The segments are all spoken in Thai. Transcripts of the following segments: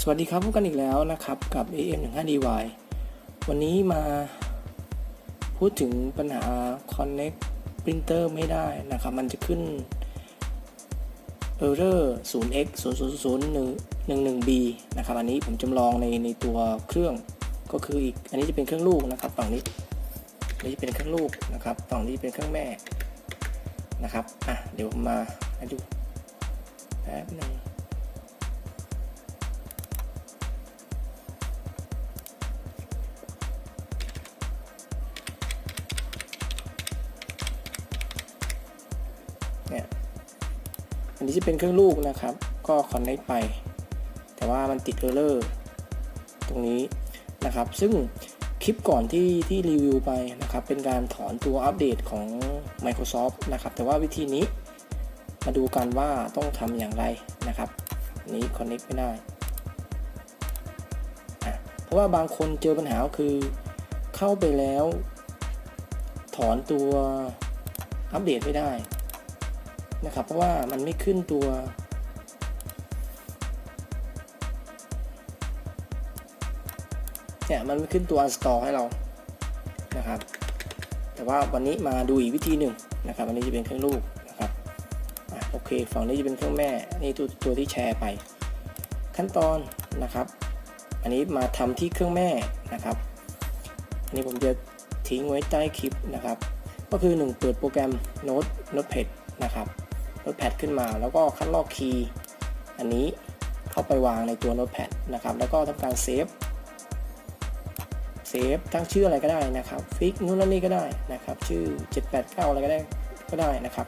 สวัสดีครับพบกันอีกแล้วนะครับกับ AM15DY วันนี้มาพูดถึงปัญหา Connect Printer ไม่ได้นะครับ มันจะขึ้น Error 0x 0 0 0 1 1 b นะครับ อันนี้ผมจำลองในในตัวเครื่องก็คืออีก อันนี้จะเป็นเครื่องลูกนะครับ ฝั่งนี้นนี้จะเป็นเครื่องลูกนะครับฝั่งนี้เป็นเครื่องแม่นะครับ อะ เดี๋ยวผมมาดูแป๊บนึง นี้จะเป็นเครื่องลูกนะครับ ก็คอนเน c t ไป แต่ว่ามันติดเออร์เลอร์ตรงนี้นะครับ ซึ่งคลิปก่อนที่ที่รีวิวไปนะครับ เป็นการถอนตัวอัปเดตของ Microsoft นะครับ แต่ว่าวิธีนี้มาดูกันว่าต้องทำอย่างไรนะครับ นี้คอนเน c t ไม่ได้เพราะว่าบางคนเจอปัญหาคือเข้าไปแล้ว ถอนตัวอัปเดตไม่ได้ นะครับ เพราะว่ามันไม่ขึ้นตัวเนี่ยมันไม่ขึ้นตัว install ให้เรานะครับ แต่ว่าวันนี้มาดูอีกวิธีหนึ่งนะครับอันนี้จะเป็นเครื่องลูกนะครับอะโอเคฝั่งนี้จะเป็นเครื่องแม่นี่ตัวตัวที่แชร์ไป ขั้นตอนนะครับ อันนี้มาทำที่เครื่องแม่นะครับอันนี้ผมจะทิ้งไว้ใต้คลิปนะครับ ก็คือ 1 เปิดโปรแกรม Note Notepad นะครับ Notepad ขึ้นมา แล้วก็คัดลอกคีย์อันนี้เข้าไปวางในตัว Notepad นะครับ แล้วก็ทำการเซฟเซฟตั้งชื่ออะไรก็ได้นะครับ ฟิกนู่นนั่นนี่ก็ได้นะครับ ชื่อ 789 อะไรก็ได้ก็ได้นะครับ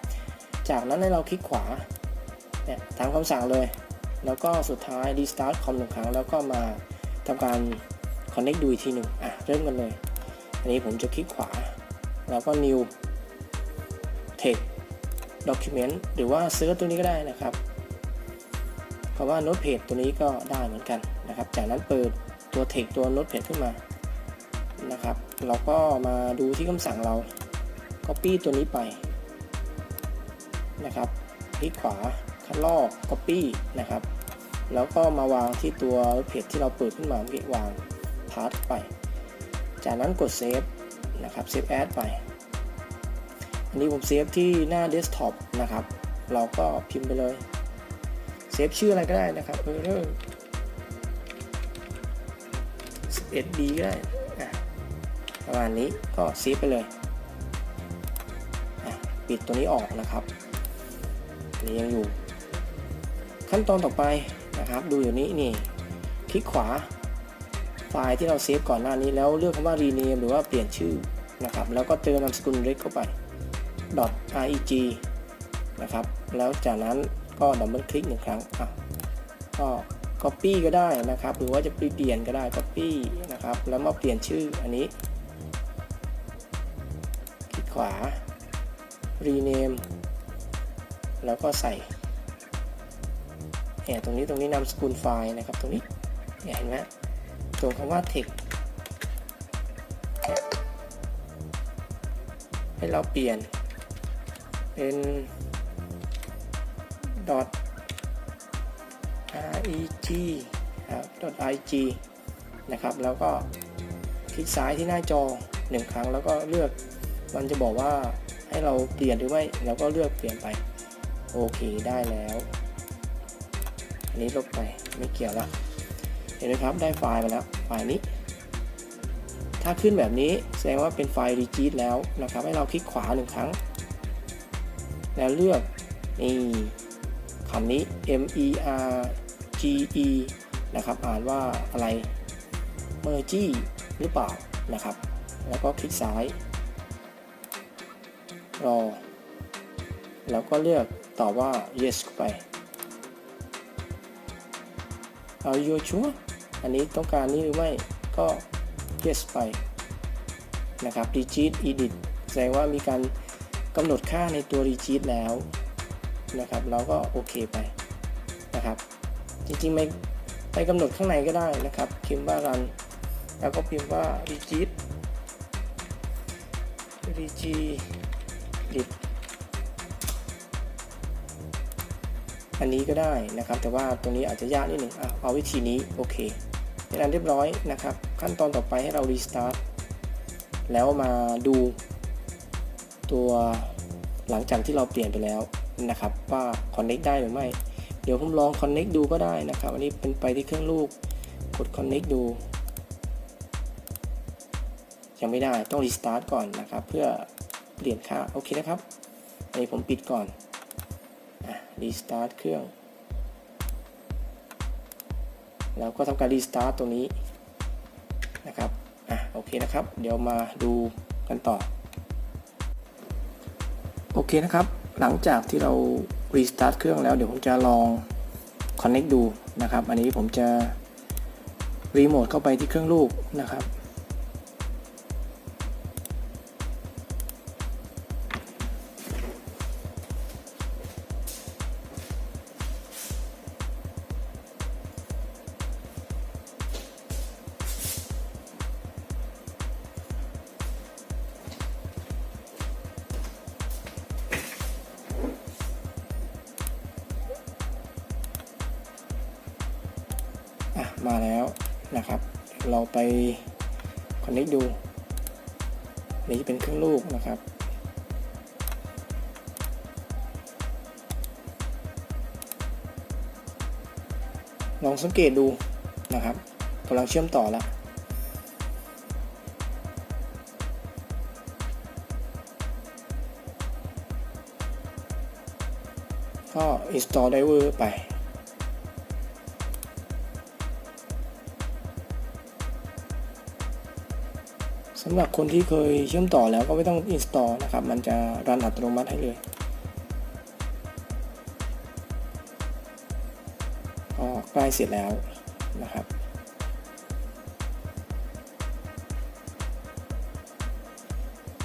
จากนั้นให้เราคลิกขวาเนี่ยตามคำสั่งเลย แล้วก็สุดท้าย restart คอมหนึ่งครั้ง แล้วก็มาทำการ connect ดูอีกทีหนึ่งอะ เริ่มกันเลย อันนี้ผมจะคลิกขวา แล้วก็ new text document หรือว่าเซิร์ชตัวนี้ก็ได้นะครับคำว่า notepad ตัวนี้ก็ได้เหมือนกันนะครับ จากนั้นเปิดตัว text ตัว notepad ขึ้นมานะครับ เราก็มาดูที่คำสั่งเรา copy ตัวนี้ไปนะครับคลิกขวาคัดลอก copy นะครับ แล้วก็มาวางที่ตัวเพจที่เราเปิดขึ้นมาเมื่อกี้วางพาสไป จากนั้นกดเซฟนะครับเซฟแอดไป อันนี้ผมเซฟที่หน้าเดสก์ท็อปนะครับ เราก็พิมพ์ไปเลย เซฟชื่ออะไรก็ได้นะครับเออเอง 11b ก็ได้ประมาณนี้ก็เซฟไปเลย ปิดตัวนี้ออกนะครับอันนี้ยังอยู่ ขั้นตอนต่อไปนะครับ ดูอยู่นี้นี่ คลิกขวาไฟล์ที่เราเซฟก่อนหน้านี้แล้วเลือกคำว่า rename หรือว่าเปลี่ยนชื่อนะครับ แล้วก็เติมนามสกุลเล็กเข้าไป .reg นะครับ แล้วจากนั้นก็ดับเบิลคลิกหนึ่งครั้งอะก็ copy ก็ได้นะครับ หรือว่าจะเปลี่ยนก็ได้ copy นะครับ แล้วมาเปลี่ยนชื่ออันนี้ คลิกขวา rename แล้วก็ใส่เนี่ยตรงนี้ตรงนี้นามสกุลไฟล์นะครับ ตรงนี้เนี่ยเห็นไหมตรงคำว่า text ให้เราเปลี่ยน เป็น dot reg ครับ dot reg นะครับ แล้วก็คลิกซ้ายที่หน้าจอหนึ่งครั้งแล้วก็เลือกมันจะบอกว่าให้เราเปลี่ยนหรือไม่เราก็เลือกเปลี่ยนไป โอเคได้แล้ว อันนี้ลบไปไม่เกี่ยวละเห็นไหมครับได้ไฟล์มาแล้วไฟล์นี้ ถ้าขึ้นแบบนี้แสดงว่าเป็นไฟล์ regit แล้วนะครับ ให้เราคลิกขวาหนึ่งครั้ง แล้วเลือกนี่คำนี้ M E R G E นะครับ อ่านว่าอะไร merge หรือเปล่านะครับ แล้วก็คลิกซ้าย รอ แล้วก็เลือกตอบว่า yes ไป เอา you sure อันนี้ต้องการนี้หรือไม่ ก็ yes ไป นะครับ digit edit แสดงว่ามีการ กำหนดค่าในตัว digit แล้วนะครับ เราก็โอเคไปนะครับ จริงๆไม่ไปกำหนดข้างในก็ได้นะครับพิมพ์ว่า run แล้วก็พิมพ์ว่า digit digit อันนี้ก็ได้นะครับ แต่ว่าตรงนี้อาจจะยากนิดหนึ่งอะเอาวิธีนี้โอเคเป็นอันเรียบร้อยนะครับ ขั้นตอนต่อไปให้เรารีสตาร์ทแล้วมาดู ตัวหลังจากที่เราเปลี่ยนไปแล้วนะครับ ว่า Connect ได้หรือไม่ เดี๋ยวผมลอง Connect ดูก็ได้นะครับ อันนี้เป็นไปที่เครื่องลูกกด Connect ดู ยังไม่ได้ต้องรีสตาร์ทก่อนนะครับ เพื่อเปลี่ยนค่าโอเคนะครับอันนี้ผมปิดก่อนอะรีสตาร์ทเครื่อง แล้วก็ทำการรีสตาร์ทตรงนี้นะครับอะโอเคนะครับ เดี๋ยวมาดูกันต่อ โอเคนะครับ หลังจากที่เรารีสตาร์ทเครื่องแล้วเดี๋ยวผมจะลองคอนเน c t ดูนะครับ อันนี้ผมจะรีโมทเข้าไปที่เครื่องลูกนะครับ มาแล้วนะครับเราไป connect ดูนนี่เป็นเครื่องลูกนะครับลองสังเกตดูนะครับกำลังเชื่อมต่อแล้วก็ install driver ไปำหรับคนที่เคยเชื่อมต่อแล้วก็ไม่ต้อง install นะครับ มันจะรันอัตโนมัติให้เลยก็ใกล้เสร็จแล้วนะครับ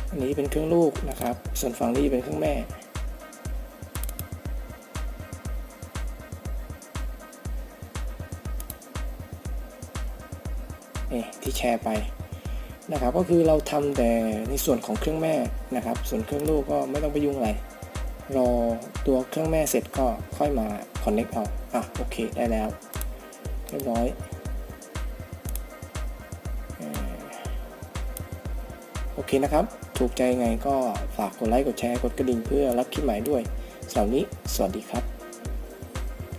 อันนี้เป็นเครื่องลูกนะครับ ส่วนฝั่งนี้เป็นเครื่องแม่นี่ที่แชร์ไป นะครับ ก็คือเราทำแต่ในส่วนของเครื่องแม่นะครับ ส่วนเครื่องลูกก็ไม่ต้องไปยุ่งอะไร รอตัวเครื่องแม่เสร็จก็ค่อยมา connect เอา อะโอเคได้แล้ว เรียบร้อยโอเคนะครับ ถูกใจไงก็ฝากกดไลค์กดแชร์กดกระดิ่งเพื่อรับคลิปใหม่ด้วยสำหรับนี้สวัสดีครับ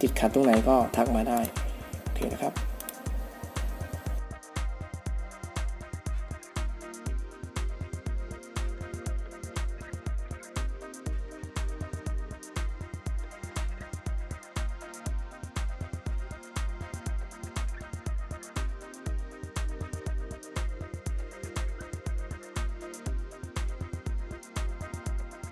ติดขัดตรงไหนก็ทักมาได้ โอเคนะครับ